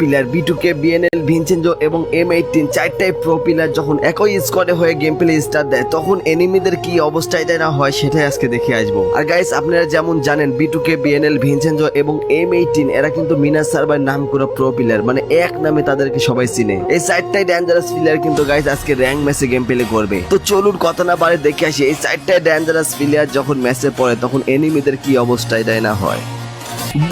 Player B two K BNL Vincenzo এবং M eighteen চারটাই pro player যখন একই স্কোয়াডে হয়ে গেম প্লে স্টার্ট দেয়, তখন এনিমিদের কি অবস্থায় দেয় না হয় সেটাই আজকে দেখে আসব। আর গাইস আপনারা যেমন জানেন B two K BNL Vincenzo এবং এম এইটিন এরা কিন্তু মিনাস সার্ভার নাম করে প্রো পিলার মানে এক নামে তাদেরকে সবাই চিনে। এই চারটাই ডেঞ্জারাস প্লেয়ার কিন্তু গাইস আজকে র্যাঙ্ক ম্যাচে গেম প্লে করবে। তো চলুন কথা না পারে দেখে আসি, এই চারটাই ডেঞ্জারাস প্লেয়ার যখন ম্যাচে পড়ে, তখন এনিমিদের কি অবস্থায় দেয় না হয়?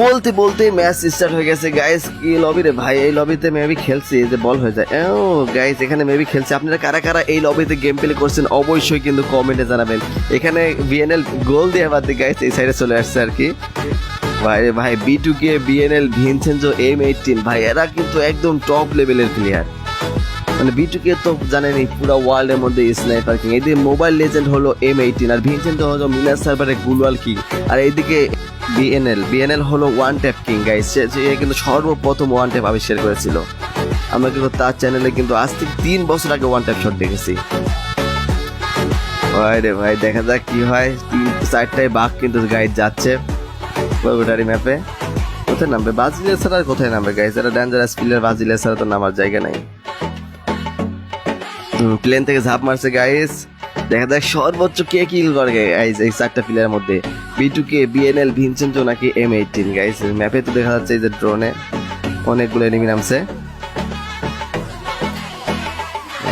বলতে বলতে ম্যাচ স্টার্ট হয়ে গেছে গাইস কি লবি রে ভাই, এই লবিতে মেবি খেলছি যে বল হয়ে যায়। ও গাইস এখানে মেবি খেলছে। আপনারা কারা কারা এই লবিতে গেম প্লে করছেন, অবশ্যই কিন্তু কমেন্টে জানাবেন। এখানে বিএনএল গোল দিয়ে বাদ দিয়ে গাইস এই সাইডে চলে আসছে আর কি। ভাই ভাই B two K BNL Vincenzo M eighteen ভাই, এরা কিন্তু একদম টপ লেভেলের প্লেয়ার মানে বিটুকে তো জানেনই, পুরো ওয়ার্ল্ডের মধ্যে স্নাইপার কিং এদিকে মোবাইল লেজেন্ড হলো এম এইটিন আর ভিনসেন্টো হলো মিনার সার্ভারে গুলওয়াল কিং আর এইদিকে বিএনএল বিএনএল হলো ওয়ান ট্যাপ কিং গাইস যে কিন্তু সর্বপ্রথম ওয়ান ট্যাপ আবিষ্কার করেছিল। আমরা কিন্তু তার চ্যানেলে কিন্তু আজ থেকে তিন বছর আগে ওয়ান ট্যাপ শট দেখেছি। ভাই রে ভাই, দেখা যাক কি হয়। তিন চারটায় বাঘ কিন্তু গাইড যাচ্ছে। বগুড়ারি ম্যাপে কোথায় নামবে? বাজিলে ছাড়া আর কোথায় নামবে গাইস এটা ডেঞ্জারাস প্লেয়ার বাজিলে ছাড়া তো নামার জায়গা নাই। প্লেন থেকে ঝাঁপ মারছে গাইস দেখা যাক সর্বোচ্চ কে কিল করে গাইস এই চারটা প্লেয়ারের মধ্যে। বি কে বিএনএল ভিনসেন্টো নাকি এম এইটিন গাইস ম্যাপে তো দেখা যাচ্ছে যে ড্রোনে অনেকগুলো এনিমি নামছে।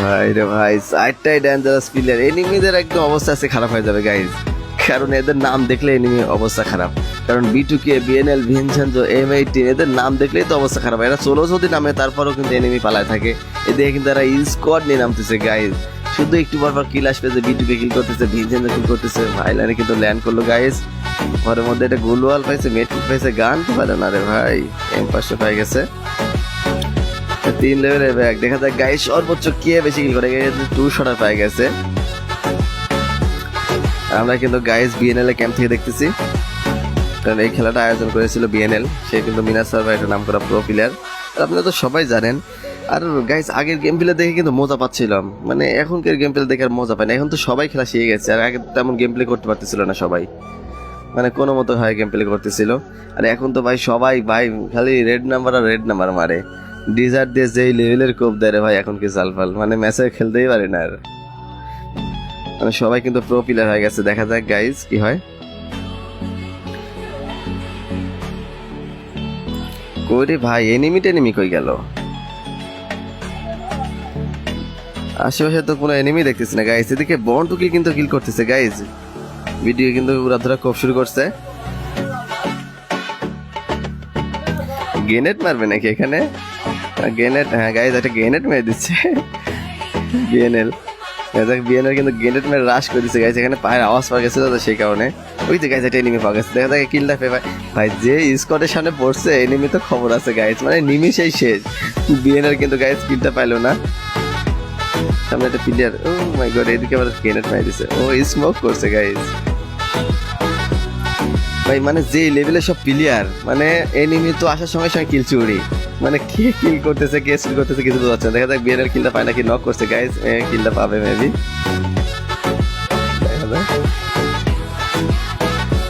ভাই রে ভাই, চারটাই ডেঞ্জারাস প্লেয়ার এনিমিদের একদম অবস্থা আছে খারাপ হয়ে যাবে গাইস কারণ এদের নাম দেখলে এনিমি অবস্থা খারাপ। কারণ B two K BNL Vincenzo M eighteen এদের নাম দেখলেই তো অবস্থা খারাপ। এরা চলো যদি নামে, তারপরেও কিন্তু এনিমি পালায় থাকে। এদিকে কিন্তু এরা স্কোয়াড নিয়ে নামতেছে গাইস শুধু একটু পর কিল আসবে যে বিটুকে কিল করতেছে ভিনসেন্টো কিল করতেছে ভাইলানে কিন্তু ল্যান্ড করল গাইস ঘরের মধ্যে একটা গুলওয়াল পাইছে মেট্রিক পাইছে, গান তো পারে না রে ভাই এম পাশে পাই গেছে। তিন লেভেলের ব্যাগ দেখা যায় গাইস সর্বোচ্চ কে বেশি কিল করে টু শটার পাই গেছে। আমরা কিন্তু গাইস বিএনএল ক্যাম্প থেকে দেখতেছি। কারণ এই খেলাটা আয়োজন করেছিল বিএনএল সে কিন্তু মিনার সার্ভার একটা নাম করা প্রো প্লেয়ার আপনারা তো সবাই জানেন আর গাইস আগের গেম প্লে দেখে কিন্তু মজা পাচ্ছিলাম। মানে এখনকার গেম প্লে দেখে আর মজা পায় না। এখন তো সবাই খেলা শিখে গেছে, আর আগে তেমন গেম প্লে করতে পারতেছিল না সবাই। মানে কোনো মতো হয় গেম প্লে করতেছিল। আর এখন তো ভাই সবাই, ভাই, খালি রেড নাম্বার আর রেড নাম্বার মারে। ডিজার্ট দিয়ে যেই লেভেলের কোপ দেয় রে ভাই, এখন কি জালফাল মানে ম্যাচে খেলতেই পারে না আর। মানে সবাই কিন্তু প্রো প্লেয়ার হয়ে গেছে। দেখা যাক গাইজ কি হয়। কই রে ভাই এনিমি টেনিমি কই গেল? আশেপাশে তো কোনো এনিমি দেখতেছি না গাইস এদিকে বন্টুকি কিন্তু কিল করতেছে গাইস ভিডিও কিন্তু উড়া ধরা খুব শুরু করছে। গ্রেনেড মারবে নাকি এখানে? গ্রেনেড হ্যাঁ গাইস একটা গ্রেনেড মেরে দিচ্ছে। বিএনএল দেখ বিএনএল কিন্তু গ্রেনেড মেরে রাশ করে দিচ্ছে গাইস এখানে পায়ের আওয়াজ পাওয়া গেছিল তো সেই কারণে। ওই যে গাইস একটা এনিমি পাওয়া গেছে। দেখা যায় কিলটা পেয়ে ভাই যে স্কোয়াডের সামনে পড়ছে এনিমি তো খবর আছে গাইস মানে নিমিশেই শেষ। বিএনএল কিন্তু গাইস কিলটা পাইলো না। সামনে একটা প্লেয়ার ও মাই গড এদিকে আবার গ্রেনেড মারি দিছে। ও স্মোক করছে গাইস ভাই মানে যে লেভেলের সব প্লেয়ার মানে এনিমি তো আসার সঙ্গে সঙ্গে কিল চুরি। মানে কে কিল করতেছে, কে কিল করতেছে কিছু বোঝা যাচ্ছে। দেখা যাক বিএনএল কিলটা পায় নাকি নক করছে গাইস কিলটা পাবে মেবি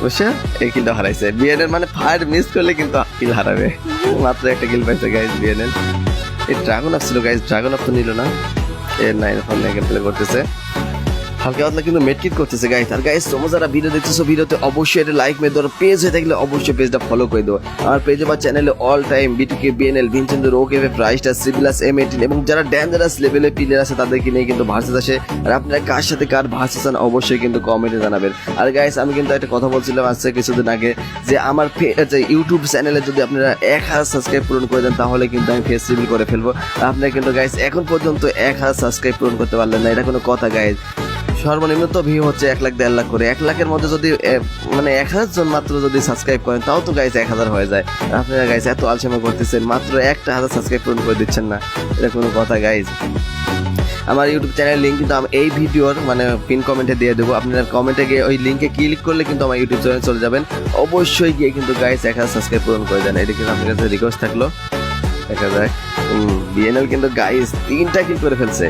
বুঝছে এই কিলটা হারাইছে। বিএনএল মানে ফায়ার মিস করলে কিন্তু কিল হারাবে। মাত্র একটা কিল পাইছে গাইস বিএনএল এই ড্রাগন আপ ছিল গাইস ড্রাগন আপ তো নিল না। এর নাইন ফোন নিয়ে প্লে করতেছে। হালকা পাতলা কিন্তু মেটকিট করতেছে গাইস আর গাইস তোমরা যারা ভিডিও দেখতেছো ভিডিওতে অবশ্যই এটা লাইক মেরে দেওয়ার পেজ হয়ে থাকলে অবশ্যই পেজটা ফলো করে দেবো আমার পেজে বা চ্যানেলে all time B two K BNL Vincenzo ওকেভে প্রাইসটা সিবিলাস এম এইটিন এবং যারা ডেঞ্জারাস লেভেলের প্লেয়ার আছে, তাদেরকে নিয়ে কিন্তু ভার্সেস আসে। আর আপনারা কার সাথে কার ভার্সেস আন অবশ্যই কিন্তু কমেন্টে জানাবেন। আর গাইস আমি কিন্তু একটা কথা বলছিলাম আজকে কিছুদিন আগে, যে আমার যে ইউটিউব চ্যানেলে যদি আপনারা এক হাজার সাবস্ক্রাইব পূরণ করে দেন, তাহলে কিন্তু আমি ফেস রিভিল করে ফেলব। আর আপনারা কিন্তু গাইস এখন পর্যন্ত এক হাজার সাবস্ক্রাইব পূরণ করতে পারলেন না, এটা কোনো কথা গাইস সর্বনিম্ন তো ভিউ হচ্ছে এক লাখ, দেড় লাখ করে। এক লাখের মধ্যে যদি মানে এক হাজার জন মাত্র যদি সাবস্ক্রাইব করেন, তাও তো গাইছে এক হাজার হয়ে যায়। আপনারা গাইছে এত আলসেমা করতেছেন, মাত্র একটা হাজার সাবস্ক্রাইব পূরণ করে দিচ্ছেন না। এটা কোনো কথা গাইজ আমার ইউটিউব চ্যানেল লিঙ্ক কিন্তু আমি এই ভিডিওর মানে পিন কমেন্টে দিয়ে দেবো। আপনারা কমেন্টে গিয়ে ওই লিঙ্কে ক্লিক করলে কিন্তু আমার ইউটিউব চ্যানেল চলে যাবেন। অবশ্যই গিয়ে কিন্তু গাইস এক হাজার সাবস্ক্রাইব পূরণ করে দেন। এটা কিন্তু আপনার কাছে রিকোয়েস্ট থাকল। দেখা যায় বিএনএল কিন্তু গাইস তিনটা কিল করে ফেলছে।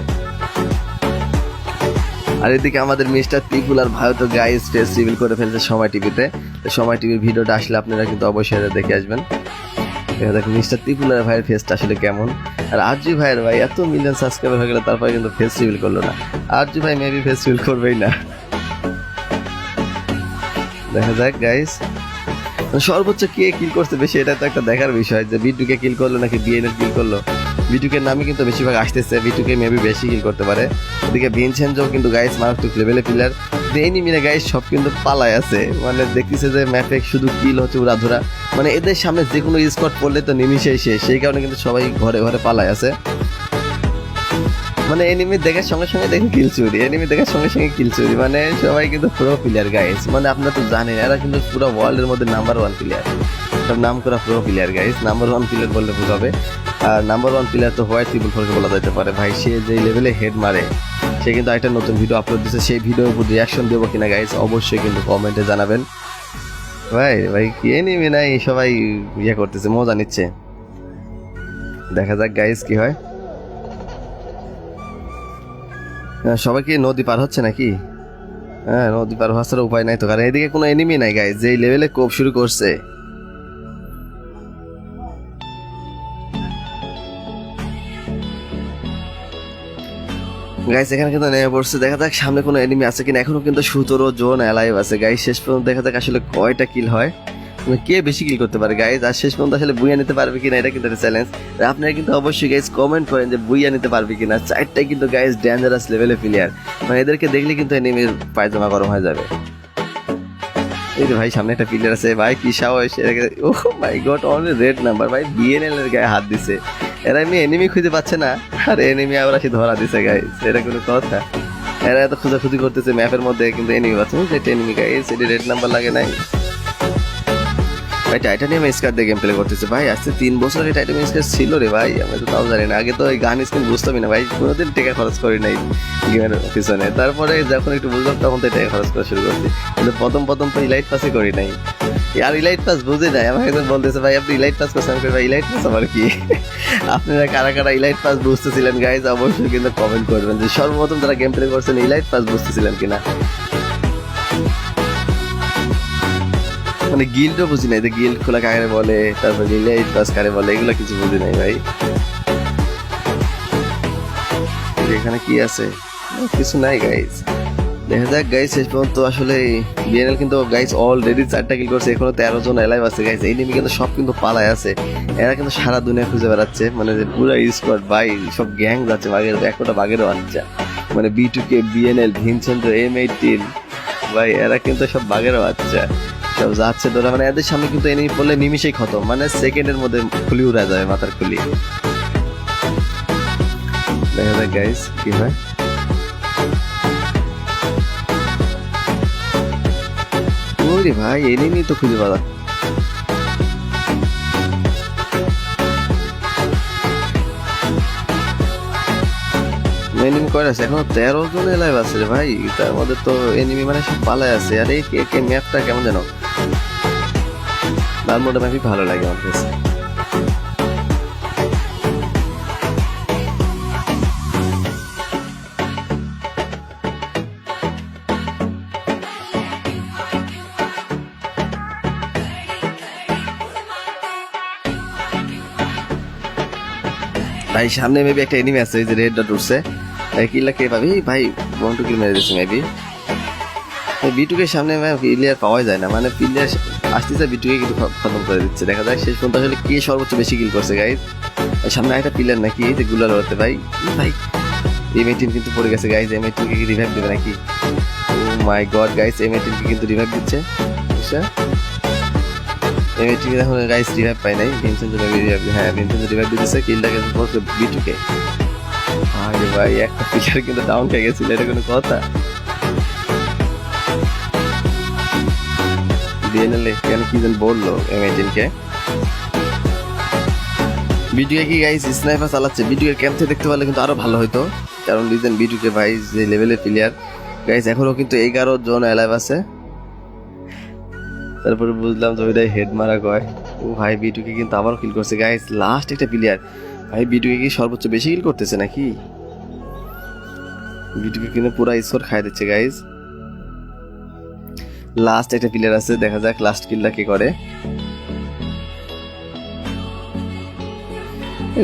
আর এদিকে আমাদের মিস্টার পিকুল আর ভারত তো গাইস ফেস রিভিল করে ফেলছে সময় টিভিতে। তো সময় টিভির ভিডিওটা আসলে আপনারা কিন্তু অবশ্যই দেখে আসবেন। দেখা মিস্টার ত্রিপুলার ভাইয়ের ফেসটা আসলে কেমন। আর আরজি ভাইয়ের ভাই, এত মিলিয়ন সাবস্ক্রাইবার হয়ে গেল তারপরে কিন্তু ফেস রিভিল করল না। আরজি ভাই মেবি ফেস রিভিল করবেই না। দেখা যাক গাইস সর্বোচ্চ কে কিল করতে বেশি, এটা তো একটা দেখার বিষয় যে বিটুকে কিল করল নাকি বিএনএল কিল করল? বিটুকের নামই কিন্তু বেশিরভাগ আসতেছে। বিটুকে মেবি বেশি কিল করতে পারে। এদিকে ভিনসেনজো কিন্তু গাইস মারাত্মক লেভেলে প্লেয়ার দেইনি মিলে গাইস সব কিন্তু পালায় আছে। মানে দেখতেছে যে ম্যাপে শুধু কিল হচ্ছে উড়াধুরা মানে এদের সামনে যে কোনো স্কট পড়লে তো নিমিশেই শেষ। সেই কারণে কিন্তু সবাই ঘরে ঘরে পালায় আছে। মানে এনিমি দেখার সঙ্গে সঙ্গে দেখে কিল চুরি। এনিমি দেখার সঙ্গে সঙ্গে কিল চুরি। মানে সবাই কিন্তু পুরো প্লেয়ার গাইস মানে আপনারা তো জানেন, এরা কিন্তু পুরো ওয়ার্ল্ডের মধ্যে নাম্বার ওয়ান প্লেয়ার সব নাম করা পুরো player guys number one player বললে ভুল হবে আর নাম্বার ওয়ান প্লেয়ার তো হোয়াইট ট্রিপল ফোরকে বলা যেতে পারে। ভাই, সে যে লেভেলে হেড মারে, সে কিন্তু একটা নতুন ভিডিও আপলোড দিচ্ছে সেই ভিডিওর উপর রিয়াকশন দেবো কিনা গাইস অবশ্যই কিন্তু কমেন্টে জানাবেন। ভাই ভাই, কি এনিমি নাই, সবাই ইয়ে করতেছে, মজা নিচ্ছে। দেখা যাক গাইস কি হয়। সবাই কি নদী পার হচ্ছে নাকি? হ্যাঁ নদী পার হওয়ার উপায় নাই তো। কারণ এদিকে কোনো এনিমি নাই গাইস যেই লেভেলে কোপ শুরু করছে। গাইস এখানে কিন্তু নেমে পড়ছে। দেখা যাক সামনে কোনো এনিমি আছে কিনা। এখনও কিন্তু সতেরো জোন অ্যালাইভ আছে। গাইস শেষ পর্যন্ত দেখা যাক আসলে কয়টা কিল হয়। মানে কে বেশি কিল করতে পারে গাইজ আর শেষ পর্যন্ত আসলে বুইয়া নিতে পারবে কিনা, এটা কিন্তু একটা চ্যালেঞ্জ আপনারা কিন্তু অবশ্যই গাইজ কমেন্ট করেন যে বুইয়া নিতে পারবে কিনা। চারটাই কিন্তু গাইজ ডেঞ্জারাস লেভেলে প্লেয়ার মানে এদেরকে দেখলে কিন্তু এনিমির পায়জামা গরম হয়ে যাবে। এই ভাই, সামনে একটা প্লেয়ার আছে। ভাই, কি সাহস। ও my god only red number ভাই বিএনএল এর গায়ে হাত দিছে। এরা এমনি এনিমি খুঁজে পাচ্ছে না। আর এনিমি আবার আসি ধরা দিছে গাইজ এটা কোনো কথা। এরা এত খোঁজাখুঁজি করতেছে ম্যাপের মধ্যে, কিন্তু এনিমি পাচ্ছে। যেটা এনিমি গাইজ এটি রেড নাম্বার লাগে নাই। ভাই টাইটানিয়াম স্কার দিয়ে গেম প্লে করতেছে। ভাই, আজকে তিন বছর আগে টাইটানিয়াম স্কার ছিল রে ভাই। আমি তো তাও জানি না। আগে তো এই গান স্কিন বুঝতামই না। ভাই, কোনোদিন টাকা খরচ করি নাই গেমের পিছনে। তারপরে যখন একটু বুঝলাম, তখন তো টাকা খরচ করা শুরু করছি। কিন্তু প্রথম প্রথম তো ইলাইট পাসই করি নাই। আর ইলাইট পাস বুঝে নাই। আমাকে একজন বলতেছে, ভাই, আপনি ইলাইট পাস করছেন ভাই ইলাইট পাস আবার কি? আপনারা কারা কারা ইলাইট পাস বুঝতেছিলেন গাইজ অবশ্যই কিন্তু কমেন্ট করবেন যে সর্বপ্রথম যারা গেম প্লে করছেন ইলাইট পাস বুঝতেছিলেন কিনা? মানে গিল্ডও বুঝি নাই, যে গিল্ড খোলা কাকে বলে, তারপর রিলেট পাস কারে বলে, এগুলো কিছু বুঝি নাই, ভাই। এখানে কি আছে? কিছু নাই গাইজ দেখা যাক গাইজ শেষ পর্যন্ত আসলে বিএনএল কিন্তু গাইজ অলরেডি চারটা কিল করছে, এখনও তেরো জন এলাইভ আছে গাইজ এই নিমি কিন্তু সব কিন্তু পালায় আছে। এরা কিন্তু সারা দুনিয়া খুঁজে বেড়াচ্ছে মানে যে পুরো স্কোয়াড বাই সব গ্যাং যাচ্ছে, বাঘের, একটা বাঘেরও আচ্ছা মানে B two K BNL Vincenzo M eighteen ভাই, এরা কিন্তু সব বাঘেরও বাচ্চা। সব যাচ্ছে তোরা মানে এদের সামনে কিন্তু এনিমি পড়লে নিমিশেই খতম মানে সেকেন্ডের মধ্যে খুলি উড়া যায় মাথার খুলি। দেখা যাক গাইস কি হয়। ওরে ভাই এনিমি তো খুঁজে পাওয়া এনিমি কয়টা আছে এখনও তেরো জন লাইভ আছে রে ভাই। তার মধ্যে তো এনিমি মানে সব পালায় আছে। আর এই কে কে ম্যাপটা কেমন যেন? তার ম্যাপই ভালো লাগে আমার কাছে। ভাই, সামনে মেবি একটা এনিমি আছে যে রেড ডট উঠছে। কিল্লা কে পাবি? ভাই ওয়ান টু কিল মেরে দিচ্ছে মেবি বিটুকে সামনে প্লেয়ার পাওয়া যায় না মানে প্লেয়ার আসতেছে বিটুকে কিন্তু খতম করে দিচ্ছে। দেখা যায় শেষ পর্যন্ত আসলে কে সর্বোচ্চ বেশি কিল করছে গাইজ সামনে একটা প্লেয়ার নাকি, এই যে গুলার হতে ভাই। ভাই এম এইটিন কিন্তু পড়ে গেছে গাইজ এম এইটিনকে রিভাইভ দেবে নাকি? Oh my god guys M এইটিনকে কিন্তু রিভাইভ দিচ্ছে। এম এইটিন এখন গাইজ রিভাইভ পাই নাই ভিনসেন্ট রিভাইভ হ্যাঁ ভিনসেন্ট রিভাইভ দিতেছে কিলটাকে পড়ছে বিটুকে আরে ভাই, একটা প্লেয়ার কিন্তু ডাউন খেয়ে গেছিল, এটা কোনো কথা? বিএনএল কেন কি যেন বলল এম এইটিনকে ভিডিও কি গাইস স্নাইপার চালাচ্ছে। ভিডিও ক্যাম্প থেকে দেখতে পারলে কিন্তু আরও ভালো হতো কারণ রিজন ভিডিওকে ভাই, যে লেভেলের প্লেয়ার গাইস এখনও কিন্তু এগারো জন অ্যালাইভ আছে। তারপরে বুঝলাম যে ওইটাই হেড মারা কয়। ও ভাই বিটুকে কিন্তু আবারও কিল করছে। গাইস লাস্ট একটা প্লেয়ার ভাই বিটুকে কি সর্বোচ্চ বেশি কিল করতেছে নাকি? বিটুকে কিন্তু পুরা স্কোর খাই দিচ্ছে গাইস লাস্ট একটা প্লেয়ার আছে, দেখা যাক লাস্ট কিলটা কে করে।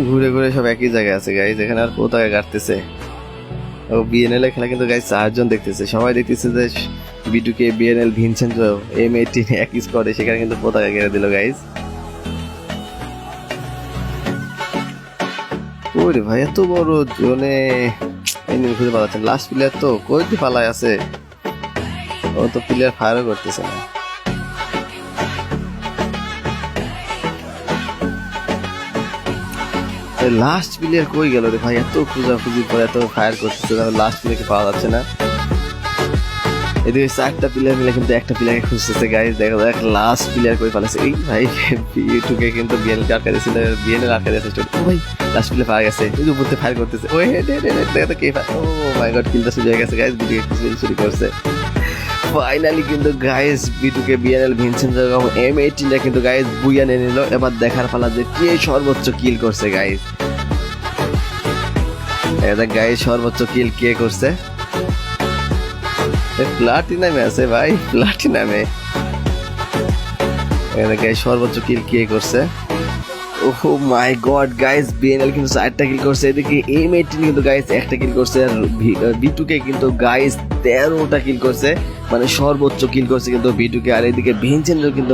ঘুরে ঘুরে সব একই জায়গায় আছে গাইজ এখানে আর কোথায় কাটতেছে ও বিএনএল খেলা কিন্তু গাইজ চারজন দেখতেছে। সবাই দেখতেছে যে B two K BNL Vincent M eighteen একই স্কোয়াডে সেখানে কিন্তু পতাকা কেড়ে দিল গাইজ ওরে ভাই, এত বড় জোনে খুঁজে যাচ্ছে লাস্ট প্লেয়ার তো দিয়ে পালায় আছে? ও তো প্লেয়ার ফায়ারও করতেছে না। লাস্ট প্লেয়ার কই গেল রে ভাই? এত খুঁজা খুঁজি করে এত ফায়ার করতেছে লাস্ট প্লেয়ারকে পাওয়া যাচ্ছে না। এদিকে চারটা প্লেয়ার মিলে কিন্তু একটা প্লেয়ারকে খুঁজতেছে গাইজ দেখা যাক লাস্ট প্লেয়ার কই পালাছে এই ভাই ইউটিউবে কিন্তু বিএনএল আটকা দিয়েছিল বিএনএল ভাই লাস্ট প্লেয়ার পাওয়া গেছে। এই যে উপরে ফায়ার করতেছে। ওই হেড দেখা তো কে ও মাই গড কিলটা গেছে গাইজ করছে। ফাইনালি কিন্তু guys B two K BNL Vincent যেরকম এম এইটিনটা কিন্তু গাইস বুইয়া নিয়ে নিল। এবার দেখার পালা যে কে সর্বোচ্চ কিল করছে গাইস এটা গাইস সর্বোচ্চ কিল কে করছে? প্লাটিনামে আছে ভাই, প্লাটিনামে। এটা গাইস সর্বোচ্চ কিল কে করছে? ওহো মাই গড গাইস বিএনএল কিন্তু চারটা কিল করছে। এদিকে এম এইটিন কিন্তু গাইস একটা কিল করছে আর বিটুকে কিন্তু গাইস তেরোটা কিল করছে। মানে সর্বোচ্চ কিল করছে কিন্তু বিটুকে আর এদিকে ভিনচেন্দ্র কিন্তু